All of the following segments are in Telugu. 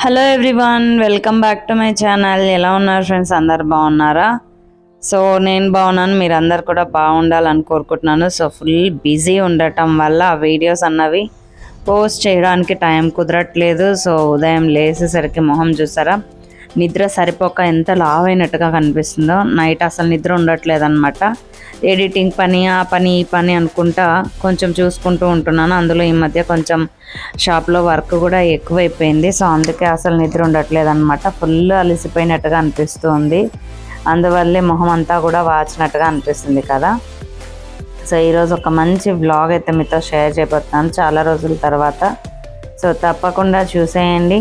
Hello everyone welcome back to my channel ఎలా ఉన్నారు ఫ్రెండ్స్ అందరు బాగున్నారా? సో నేను బాగున్నాను మీరందరు కూడా బాగుండాలని కోరుకుంటున్నాను. సో ఫుల్ బిజీ ఉండటం వల్ల ఆ వీడియోస్ అన్నవి పోస్ట్ చేయడానికి టైం కుదరట్లేదు. సో ఉదయం లేచేసరికి మొహం చూసారా? నిద్ర సరిపోక ఎంత లావ్ అయినట్టుగా కనిపిస్తుందో. నైట్ అసలు నిద్ర ఉండట్లేదు అనమాట ఎడిటింగ్ పని ఆ పని ఈ పని అనుకుంటా కొంచెం చూసుకుంటూ ఉంటున్నాను. అందులో ఈ మధ్య కొంచెం షాప్లో వర్క్ కూడా ఎక్కువైపోయింది. సో అందుకే అసలు నిద్ర ఉండట్లేదు అనమాట ఫుల్ అలసిపోయినట్టుగా అనిపిస్తుంది. అందువల్లే మొహం అంతా కూడా వాచినట్టుగా అనిపిస్తుంది కదా. సో ఈరోజు ఒక మంచి వ్లాగ్ అయితే మీతో షేర్ చేయబోతున్నాను చాలా రోజుల తర్వాత. సో తప్పకుండా చూసేయండి.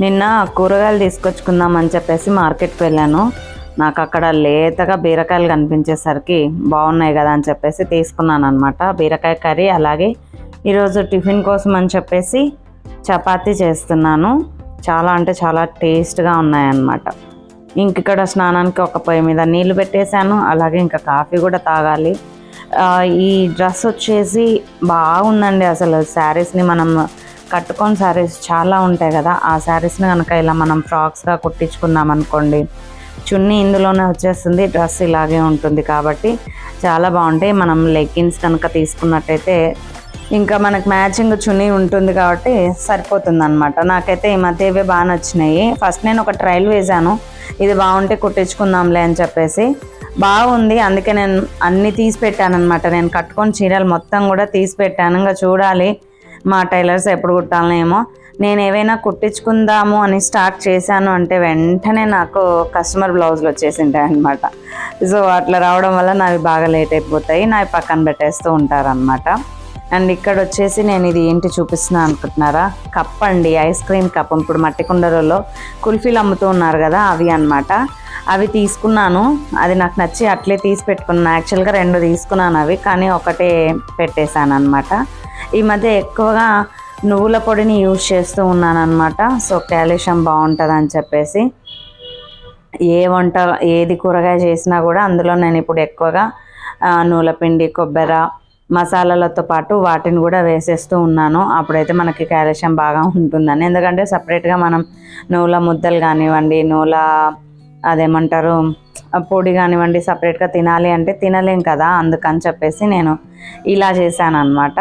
నిన్న కూరగాయలు తీసుకొచ్చుకుందామని చెప్పేసి మార్కెట్కి వెళ్ళాను. నాకు అక్కడ లేతగా బీరకాయలు కనిపించేసరికి బాగున్నాయి కదా అని చెప్పేసి తీసుకున్నాను అనమాట బీరకాయ కర్రీ అలాగే ఈరోజు టిఫిన్ కోసం అని చెప్పేసి చపాతీ చేస్తున్నాను. చాలా అంటే చాలా టేస్ట్గా ఉన్నాయన్నమాట. ఇంక ఇక్కడ స్నానానికి ఒక పొయ్యి మీద నీళ్ళు పెట్టేశాను. అలాగే ఇంకా కాఫీ కూడా తాగాలి. ఈ డ్రెస్ వచ్చేసి బాగుందండి అసలు శారీస్ని మనం కట్టుకొని శారీస్ చాలా ఉంటాయి కదా. ఆ శారీస్ని కనుక ఇలా మనం ఫ్రాక్స్గా కుట్టించుకున్నాం అనుకోండి చున్నీ ఇందులోనే వచ్చేస్తుంది డ్రెస్ ఇలాగే ఉంటుంది కాబట్టి చాలా బాగుంటాయి. మనం లెగ్గిన్స్ కనుక తీసుకున్నట్టయితే ఇంకా మనకు మ్యాచింగ్ చున్నీ ఉంటుంది కాబట్టి సరిపోతుంది అనమాట నాకైతే ఈ మధ్య ఇవే బాగా నచ్చినాయి. ఫస్ట్ నేను ఒక ట్రయల్ వేశాను. ఇది బాగుంటే కుట్టించుకుందాంలే అని చెప్పేసి బాగుంది. అందుకే నేను అన్ని తీసి పెట్టాను అనమాట నేను కట్టుకొని చీరలు మొత్తం కూడా తీసి పెట్టాను. ఇంకా చూడాలి మా టైలర్స్ ఎప్పుడు కుట్టాలనేమో. నేను ఏవైనా కుట్టించుకుందాము అని స్టార్ట్ చేశాను అంటే వెంటనే నాకు కస్టమర్ బ్లౌజులు వచ్చేసింటాయి అనమాట సో అట్లా రావడం వల్ల నావి బాగా లేట్ అయిపోతాయి. నావి పక్కన పెట్టేస్తూ ఉంటారనమాట అండ్ ఇక్కడ వచ్చేసి నేను ఇది ఏంటి చూపిస్తున్నా అనుకుంటున్నారా? కప్ అండి ఐస్ క్రీమ్ కప్. ఇప్పుడు మట్టి కుండలలో కుల్ఫీలు అమ్ముతూ ఉన్నారు కదా అవి అన్నమాట. అవి తీసుకున్నాను. అది నాకు నచ్చి అట్లే తీసి పెట్టుకున్నాను. యాక్చువల్గా రెండు తీసుకున్నాను అవి కానీ ఒకటే పెట్టేశాను అనమాట ఈ మధ్య ఎక్కువగా నువ్వుల పొడిని యూజ్ చేస్తూ ఉన్నాను అనమాట సో క్యాల్షియం బాగుంటుంది అని చెప్పేసి. ఏ వంట ఏది కూరగాయ చేసినా కూడా అందులో నేను ఇప్పుడు ఎక్కువగా నూలపిండి కొబ్బరి మసాలాలతో పాటు వాటిని కూడా వేసేస్తూ ఉన్నాను. అప్పుడైతే మనకి క్యాల్షియం బాగా ఉంటుందని. ఎందుకంటే సపరేట్గా మనం నూల ముద్దలు కానివ్వండి నూల అదేమంటారు పొడి కానివ్వండి సపరేట్గా తినాలి అంటే తినలేం కదా అందుకని చెప్పేసి నేను ఇలా చేశాను అనమాట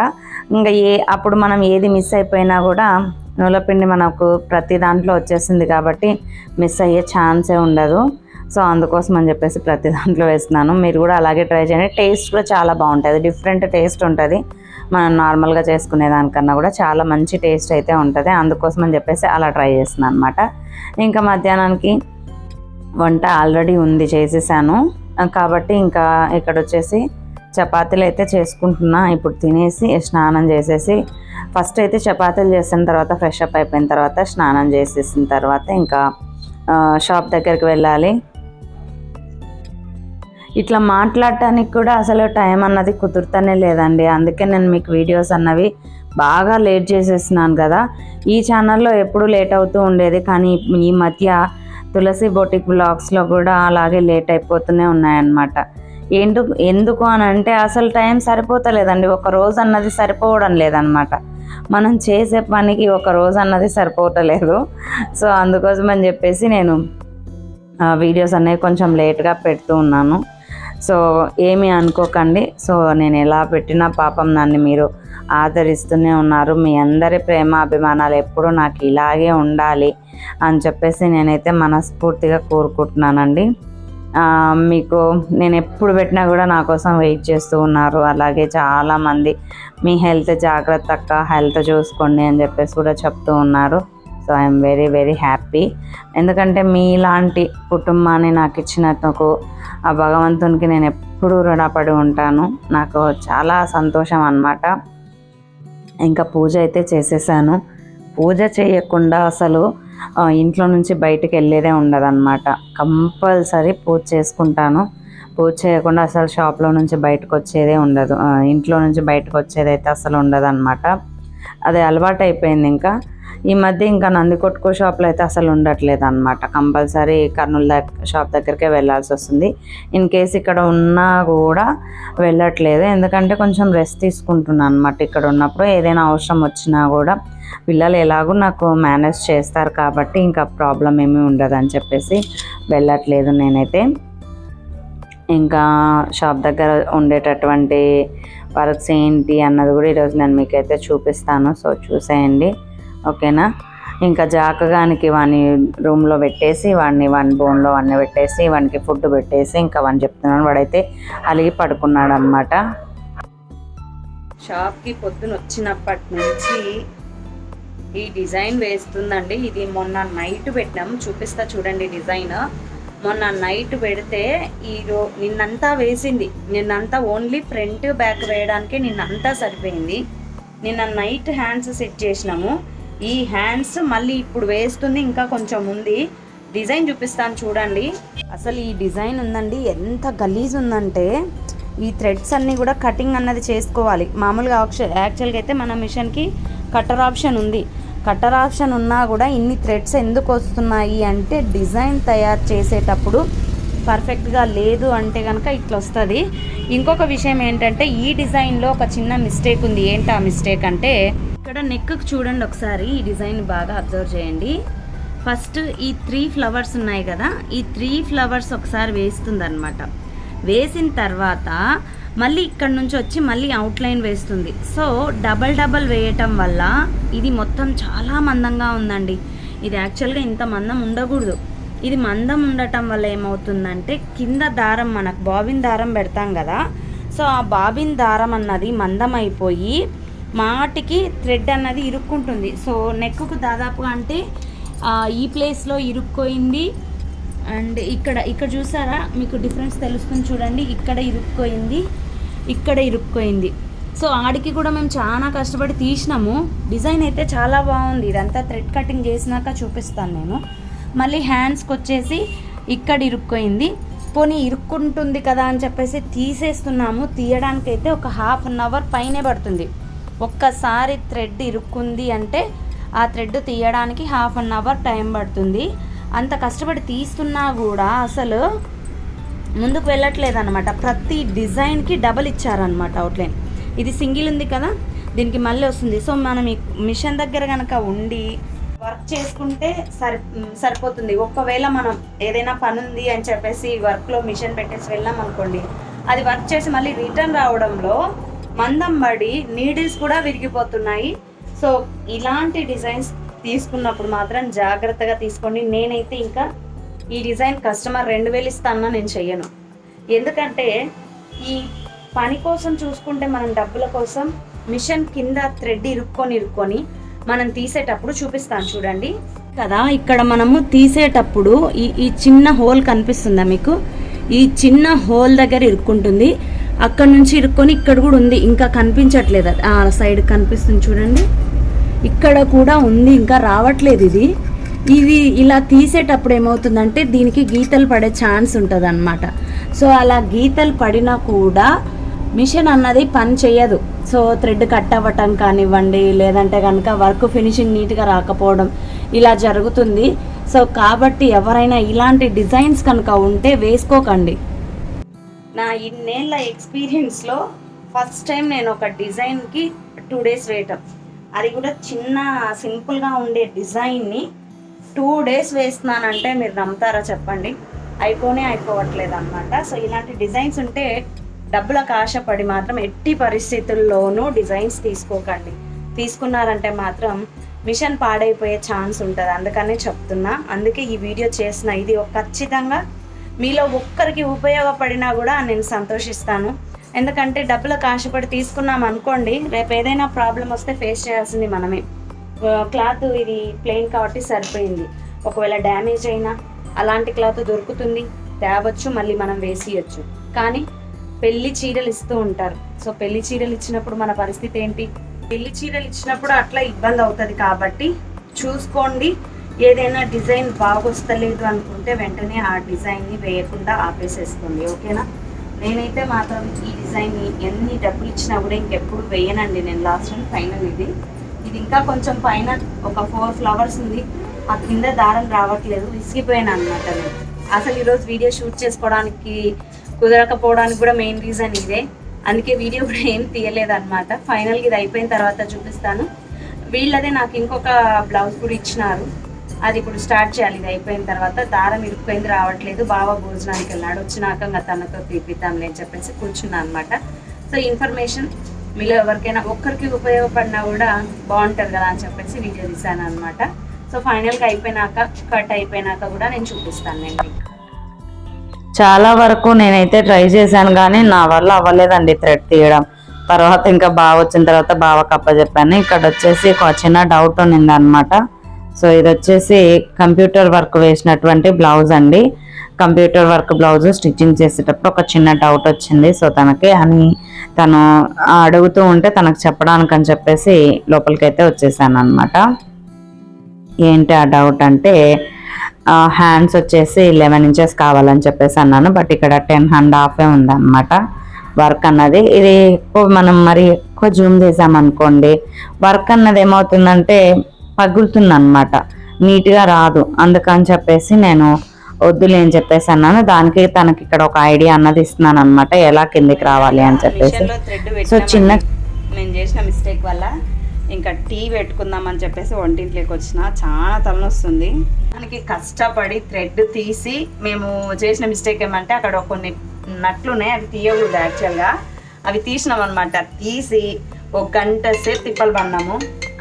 ఇంకా ఏ అప్పుడు మనం ఏది మిస్ అయిపోయినా కూడా నూలపిండి మనకు ప్రతి దాంట్లో వచ్చేసింది కాబట్టి మిస్ అయ్యే ఛాన్సే ఉండదు. సో అందుకోసం అని చెప్పేసి ప్రతి దాంట్లో వేస్తున్నాను. మీరు కూడా అలాగే ట్రై చేయండి. టేస్ట్ కూడా చాలా బాగుంటుంది డిఫరెంట్ టేస్ట్ ఉంటుంది. మనం నార్మల్గా చేసుకునే దానికన్నా కూడా చాలా మంచి టేస్ట్ అయితే ఉంటుంది. అందుకోసం అని చెప్పేసి అలా ట్రై చేస్తున్నాను అనమాట ఇంకా మధ్యాహ్నానికి వంట ఆల్రెడీ ఉంది చేసేసాను. కాబట్టి ఇంకా ఇక్కడ వచ్చేసి చపాతీలు అయితే చేసుకుంటున్నా. ఇప్పుడు తినేసి స్నానం చేసేసి ఫస్ట్ అయితే చపాతీలు చేసిన తర్వాత ఫ్రెష్ అప్ అయిపోయిన తర్వాత స్నానం చేసేసిన తర్వాత ఇంకా షాప్ దగ్గరికి వెళ్ళాలి. ఇట్లా మాట్లాడటానికి కూడా అసలు టైం అన్నది కుదురుతనే లేదండి. అందుకే నేను మీకు వీడియోస్ అన్నవి బాగా లేట్ చేసేసినాను కదా. ఈ ఛానల్లో ఎప్పుడు లేట్ అవుతూ ఉండేది. కానీ ఈ మధ్య తులసి బొటిక్ బ్లాగ్స్లో కూడా అలాగే లేట్ అయిపోతూనే ఉన్నాయన్నమాట. ఏంటి ఎందుకు అని అంటే అసలు టైం సరిపోతలేదండి. ఒక రోజు అన్నది సరిపోవడం లేదనమాట మనం చేసే పనికి ఒక రోజు అన్నది సరిపోవటలేదు. సో అందుకోసం అని చెప్పేసి నేను ఆ, వీడియోస్ అనేవి కొంచెం లేట్గా పెడుతూ ఉన్నాను. సో ఏమీ అనుకోకండి. సో నేను ఎలా పెట్టినా పాపం నన్ను మీరు ఆదరిస్తూనే ఉన్నారు. మీ అందరి ప్రేమ అభిమానాలు ఎప్పుడూ నాకు ఇలాగే ఉండాలి అని చెప్పేసి నేనైతే మనస్ఫూర్తిగా కోరుకుంటున్నానండి. మీకు నేను ఎప్పుడు పెట్టినా కూడా నా కోసం వెయిట్ చేస్తూ ఉన్నారు. అలాగే చాలామంది మీ హెల్త్ జాగ్రత్త అక్క హెల్త్ చూసుకోండి అని చెప్పేసి కూడా చెప్తూ ఉన్నారు. So I'm very very happy. ఎందుకంటే మీలాంటి కుటుంబాన్ని నాకు ఇచ్చినందుకు ఆ భగవంతునికి నేను ఎప్పుడూ రుణపడి ఉంటాను. నాకు చాలా సంతోషం అన్నమాట. ఇంకా పూజ అయితే చేసేసాను. పూజ చేయకుండా అసలు ఇంట్లో నుంచి బయటికి వెళ్ళేదే ఉండదన్నమాట. కంపల్సరీ పూజ చేసుకుంటాను. పూజ చేయకుండా అసలు షాప్లో నుంచి బయటకు వచ్చేదే ఉండదు. ఇంట్లో నుంచి బయటకు వచ్చేది అయితే అసలు ఉండదన్నమాట. అది అలవాటు అయిపోయింది ఇంకా. ఈ మధ్య ఇంకా నందికొట్టుకో షాప్లో అయితే అసలు ఉండట్లేదు అనమాట కంపల్సరీ కర్నూలు దగ్గర షాప్ దగ్గరికే వెళ్ళాల్సి వస్తుంది. ఇన్ కేస్ ఇక్కడ ఉన్నా కూడా వెళ్ళట్లేదు. ఎందుకంటే కొంచెం రెస్ట్ తీసుకుంటున్నాను అనమాట ఇక్కడ ఉన్నప్పుడు. ఏదైనా అవసరం వచ్చినా కూడా పిల్లలు ఎలాగో నాకు మేనేజ్ చేస్తారు కాబట్టి ఇంకా ప్రాబ్లం ఏమీ ఉండదని చెప్పేసి వెళ్ళట్లేదు నేనైతే. ఇంకా షాప్ దగ్గర ఉండేటటువంటి వర్క్స్ ఏంటి అన్నది కూడా ఈరోజు నేను మీకైతే చూపిస్తాను. సో చూసేయండి. ఓకేనా? ఇంకా జాకగానికి వాని రూమ్లో పెట్టేసి వాడిని వాని బోన్లో వాడిని పెట్టేసి వానికి ఫుడ్ పెట్టేసి ఇంకా వాడిని చెప్తున్నాను. వాడైతే అలిగి పడుకున్నాడు అనమాట షాప్కి పొద్దున వచ్చినప్పటి నుంచి ఈ డిజైన్ వేస్తుందండి. ఇది మొన్న నైట్ పెట్టాం చూపిస్తా చూడండి డిజైన్. మొన్న నైట్ పెడితే ఈరో నిన్నంతా వేసింది. నిన్నంతా ఓన్లీ ఫ్రంట్ బ్యాక్ వేయడానికి నిన్నంతా సరిపోయింది. నిన్న నైట్ హ్యాండ్స్ సెట్ చేసినాము. ఈ హ్యాండ్స్ మళ్ళీ ఇప్పుడు వేస్తుంది ఇంకా కొంచెం ఉంది. డిజైన్ చూపిస్తాను చూడండి. అసలు ఈ డిజైన్ ఉందండి ఎంత గలీజ్ ఉందంటే ఈ థ్రెడ్స్ అన్నీ కూడా కటింగ్ అన్నది చేసుకోవాలి. మామూలుగా ఆప్షన్ యాక్చువల్గా అయితే మన మిషన్కి కట్టర్ ఆప్షన్ ఉంది. కట్టర్ ఆప్షన్ ఉన్నా కూడా ఇన్ని థ్రెడ్స్ ఎందుకు వస్తున్నాయి అంటే డిజైన్ తయారు చేసేటప్పుడు పర్ఫెక్ట్గా లేదు అంటే కనుక ఇట్లా వస్తుంది. ఇంకొక విషయం ఏంటంటే ఈ డిజైన్లో ఒక చిన్న మిస్టేక్ ఉంది. ఏంటి ఆ మిస్టేక్ అంటే ఇక్కడ నెక్కు చూడండి ఒకసారి. ఈ డిజైన్ బాగా అబ్జర్వ్ చేయండి. ఫస్ట్ ఈ త్రీ ఫ్లవర్స్ ఉన్నాయి కదా. ఈ త్రీ ఫ్లవర్స్ ఒకసారి వేస్తుందన్నమాట. వేసిన తర్వాత మళ్ళీ ఇక్కడ నుంచి వచ్చి మళ్ళీ అవుట్లైన్ వేస్తుంది. సో డబల్ డబల్ వేయటం వల్ల ఇది మొత్తం చాలా మందంగా ఉందండి. ఇది యాక్చువల్గా ఇంత మందం ఉండకూడదు. ఇది మందం ఉండటం వల్ల ఏమవుతుందంటే కింద దారం మనకు బాబిన్ దారం పెడతాం కదా. సో ఆ బాబిన్ దారం అన్నది మందం అయిపోయి మాటికి థ్రెడ్ అన్నది ఇరుక్కుంటుంది. సో నెక్కు దాదాపుగా అంటే ఈ ప్లేస్లో ఇరుక్కోయింది. అండ్ ఇక్కడ ఇక్కడ చూసారా? మీకు డిఫరెన్స్ తెలుస్తుంది చూడండి. ఇక్కడ ఇరుక్కోయింది ఇక్కడ ఇరుక్కోయింది. సో ఆడికి కూడా మేము చాలా కష్టపడి తీసినాము. డిజైన్ అయితే చాలా బాగుంది. ఇదంతా థ్రెడ్ కటింగ్ చేసినాక చూపిస్తాను నేను. మళ్ళీ హ్యాండ్స్కి వచ్చేసి ఇక్కడ ఇరుక్కోయింది. పోనీ ఇరుక్కుంటుంది కదా అని చెప్పేసి తీసేస్తున్నాము. తీయడానికైతే ఒక హాఫ్ అన్ అవర్ పైనే పడుతుంది. ఒక్కసారి థ్రెడ్ ఇరుక్కుంది అంటే ఆ థ్రెడ్ తీయడానికి హాఫ్ అన్ అవర్ టైం పడుతుంది. అంత కష్టపడి తీస్తున్నా కూడా అసలు ముందుకు వెళ్ళట్లేదు అనమాట ప్రతి డిజైన్కి డబల్ ఇచ్చారనమాట అవుట్లైన్. ఇది సింగిల్ ఉంది కదా దీనికి మళ్ళీ వస్తుంది. సో మనం ఈ మిషన్ దగ్గర కనుక ఉండి వర్క్ చేసుకుంటే సరి సరిపోతుంది. ఒకవేళ మనం ఏదైనా పని ఉంది అని చెప్పేసి వర్క్లో మిషన్ పెట్టేసి వెళ్ళాం అనుకోండి అది వర్క్ చేసి మళ్ళీ రిటర్న్ రావడంలో మందం పడి నీడిల్స్ కూడా విరిగిపోతున్నాయి. సో ఇలాంటి డిజైన్స్ తీసుకున్నప్పుడు మాత్రం జాగ్రత్తగా తీసుకోండి. నేనైతే ఇంకా ఈ డిజైన్ కస్టమర్ రెండు వేలు ఇస్తానన్నా నేను చెయ్యను. ఎందుకంటే ఈ పని కోసం చూసుకుంటే మనం డబ్బుల కోసం మిషన్ కింద థ్రెడ్ ఇరుక్కొని ఇరుక్కొని మనం తీసేటప్పుడు చూపిస్తాను చూడండి. కదా ఇక్కడ మనము తీసేటప్పుడు ఈ ఈ చిన్న హోల్ కనిపిస్తుందా మీకు? ఈ చిన్న హోల్ దగ్గర ఇరుక్కుంటుంది. అక్కడ నుంచి ఇరుక్కొని ఇక్కడ కూడా ఉంది. ఇంకా కనిపించట్లేదు. అది. ఆ సైడ్ కనిపిస్తుంది చూడండి. ఇక్కడ కూడా ఉంది ఇంకా రావట్లేదు ఇది. ఇది ఇలా తీసేటప్పుడు ఏమవుతుందంటే దీనికి గీతలు పడే ఛాన్స్ ఉంటుంది అనమాట సో అలా గీతలు పడినా కూడా మిషన్ అన్నది పని చేయదు సో థ్రెడ్ కట్ అవ్వటం కానివ్వండి లేదంటే కనుక వర్క్ ఫినిషింగ్ నీట్గా రాకపోవడం ఇలా జరుగుతుంది. సో కాబట్టి ఎవరైనా ఇలాంటి డిజైన్స్ కనుక ఉంటే వేసుకోకండి. నా ఇన్నేళ్ళ ఎక్స్పీరియన్స్లో ఫస్ట్ టైం నేను ఒక డిజైన్కి టూ డేస్ వేయటం. అది కూడా చిన్న సింపుల్గా ఉండే డిజైన్ని టూ డేస్ వేస్తున్నానంటే మీరు నమ్ముతారా చెప్పండి. అయిపోనే అయిపోవట్లేదు అనమాట సో ఇలాంటి డిజైన్స్ ఉంటే డబ్బులకు ఆశపడి మాత్రం ఎట్టి పరిస్థితుల్లోనూ డిజైన్స్ తీసుకోకండి. తీసుకున్నారంటే మాత్రం మిషన్ పాడైపోయే ఛాన్స్ ఉంటుంది. అందుకనే చెప్తున్నా. అందుకే ఈ వీడియో చేసిన ఇది ఖచ్చితంగా మీలో ఒక్కరికి ఉపయోగపడినా కూడా నేను సంతోషిస్తాను. ఎందుకంటే డబ్బులకు ఆశపడి తీసుకున్నాం అనుకోండి రేపు ఏదైనా ప్రాబ్లం వస్తే ఫేస్ చేయాల్సింది మనమే. క్లాత్ ఇది ప్లెయిన్ కాబట్టి సరిపోయింది. ఒకవేళ డ్యామేజ్ అయినా అలాంటి క్లాత్ దొరుకుతుంది తేవచ్చు మళ్ళీ మనం వేసియచ్చు. కానీ పెళ్ళి చీరలు ఇస్తూ ఉంటారు. సో పెళ్ళి చీరలు ఇచ్చినప్పుడు మన పరిస్థితి ఏంటి? పెళ్ళి చీరలు ఇచ్చినప్పుడు అట్లా ఇబ్బంది అవుతుంది కాబట్టి చూసుకోండి. ఏదైనా డిజైన్ బాగొస్తలేదు అనుకుంటే వెంటనే ఆ డిజైన్ని వేయకుండా ఆపేసేస్తుంది ఓకేనా? నేనైతే మాత్రం ఈ డిజైన్ని ఎన్ని డబ్బులు ఇచ్చినా కూడా ఇంకెప్పుడు వేయనండి నేను. లాస్ట్ అండ్ ఫైనల్ ఇది. ఇది ఇంకా కొంచెం పైన ఒక ఫోర్ ఫ్లవర్స్ ఉంది. ఆ కింద దారం రావట్లేదు. విసిగిపోయాను అనమాట నేను. అసలు ఈరోజు వీడియో షూట్ చేసుకోవడానికి కుదరకపోవడానికి కూడా మెయిన్ రీజన్ ఇదే. అందుకే వీడియో కూడా ఏం తీయలేదు అనమాట ఫైనల్గా ఇది అయిపోయిన తర్వాత చూపిస్తాను. వీళ్ళదే నాకు ఇంకొక బ్లౌజ్ కూడా ఇచ్చినారు. అది ఇప్పుడు స్టార్ట్ చేయాలి ఇది అయిపోయిన తర్వాత దారం ఇరుక్కుపోయింది రావట్లేదు బావ భోజనానికి వెళ్ళాడు వచ్చినాక ఇంకా తనతో తీపిద్దాంలే అని చెప్పేసి కూర్చున్నా అనమాట సో ఇన్ఫర్మేషన్ మీలో ఎవరికైనా ఒక్కరికి ఉపయోగపడినా కూడా బాగుంటుంది కదా అని చెప్పేసి వీడియో తీసాను అనమాట సో ఫైనల్గా అయిపోయినాక కట్ అయిపోయినాక కూడా నేను చూపిస్తాను నేను చాలా వరకు నేనైతే ట్రై చేశాను కానీ నా వల్ల అవ్వలేదండి థ్రెడ్ తీయడం. తర్వాత ఇంకా బాగా వచ్చిన తర్వాత బాగా కప్పచెప్పాను ఇక్కడ వచ్చేసి ఒక చిన్న డౌట్ ఉన్నింది అనమాట సో ఇది వచ్చేసి కంప్యూటర్ వర్క్ వేసినటువంటి బ్లౌజ్ అండి. కంప్యూటర్ వర్క్ బ్లౌజ్ స్టిచ్చింగ్ చేసేటప్పుడు ఒక చిన్న డౌట్ వచ్చింది. సో తనకి అని తను అడుగుతూ ఉంటే తనకు చెప్పడానికి అని చెప్పేసి లోపలికి అయితే వచ్చేసాను అనమాట ఏంటి ఆ డౌట్ అంటే హ్యాండ్స్ వచ్చేసి లెవెన్ ఇంచెస్ కావాలని చెప్పేసి అన్నాను. బట్ ఇక్కడ టెన్ అండ్ హాఫే ఉందన్నమాట వర్క్ అన్నది. ఇది ఎక్కువ మనం మరి ఎక్కువ జూమ్ చేసామనుకోండి వర్క్ అన్నది ఏమవుతుందంటే పగులుతుంది అనమాట నీట్గా రాదు. అందుకని చెప్పేసి నేను వద్దులే అని చెప్పేసి అన్నాను. దానికి తనకి ఇక్కడ ఒక ఐడియా అన్నది ఇస్తున్నాను అనమాట ఎలా కిందికి రావాలి అని చెప్పేసి. సో చిన్న నేను చేసిన మిస్టేక్ వల్ల ఇంకా టీ పెట్టుకుందామని చెప్పేసి వంటింట్లోకి వచ్చిన చాలా తలనొస్తుంది. దానికి కష్టపడి థ్రెడ్ తీసి మేము చేసిన మిస్టేక్ ఏమంటే అక్కడ కొన్ని నట్లు ఉన్నాయి అవి తీయకూడదు యాక్చువల్గా అవి తీసినాం అనమాట తీసి ఒక గంట సేపు తిప్పలు పన్నాము.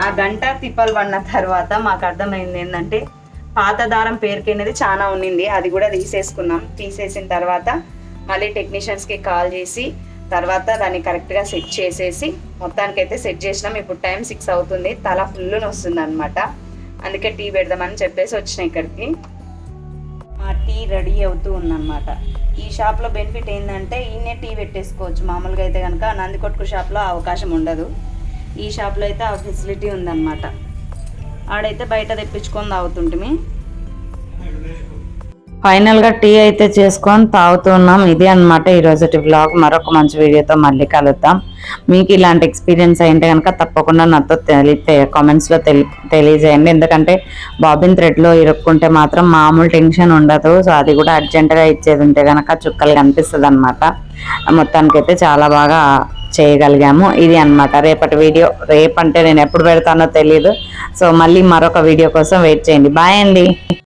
ఆ గంట తిప్పలు పడిన తర్వాత మాకు అర్థమైంది ఏంటంటే పాత దారం పేరుకైనది చాలా ఉన్నింది. అది కూడా తీసేసుకున్నాం. తీసేసిన తర్వాత మళ్ళీ టెక్నీషియన్స్కి కాల్ చేసి తర్వాత దాన్ని కరెక్ట్గా సెట్ చేసేసి మొత్తానికి అయితే సెట్ చేసినాం. ఇప్పుడు టైం సిక్స్ అవుతుంది. తల ఫుల్ వస్తుంది అనమాట అందుకే టీ పెడదామని చెప్పేసి వచ్చిన ఇక్కడికి. మా టీ రెడీ అవుతూ ఉందన్నమాట. ఈ షాప్లో బెనిఫిట్ ఏంటంటే ఈయనే టీ పెట్టేసుకోవచ్చు. మామూలుగా అయితే కనుక నందికొట్టుకు షాప్లో అవకాశం ఉండదు. ఈ షాప్లో అయితే ఆ ఫెసిలిటీ ఉందన్నమాట. ఆడైతే బయట తెప్పించుకొని తాగుతుంటిమి. ఫైనల్గా టీ అయితే చేసుకొని తాగుతున్నాం ఇది అనమాట ఈ రోజుటి బ్లాగ్ మరొక మంచి వీడియోతో మళ్ళీ కలుద్దాం. మీకు ఇలాంటి ఎక్స్పీరియన్స్ అయింటే కనుక తప్పకుండా నాతో తెలి కామెంట్స్లో తెలి తెలియజేయండి. ఎందుకంటే బాబిన్ థ్రెడ్లో ఇరుక్కుంటే మాత్రం మామూలు టెన్షన్ ఉండదు. సో అది కూడా అర్జెంటుగా ఇచ్చేది ఉంటే కనుక చుక్కలు కనిపిస్తుంది అనమాట మొత్తానికైతే చాలా బాగా చేయగలిగాము. ఇది అన్నమాట. రేపటి వీడియో రేపంటే నేను ఎప్పుడు పెడతానో తెలియదు సో మళ్ళీ మరొక వీడియో కోసం వెయిట్ చేయండి. బాయ్ అండి.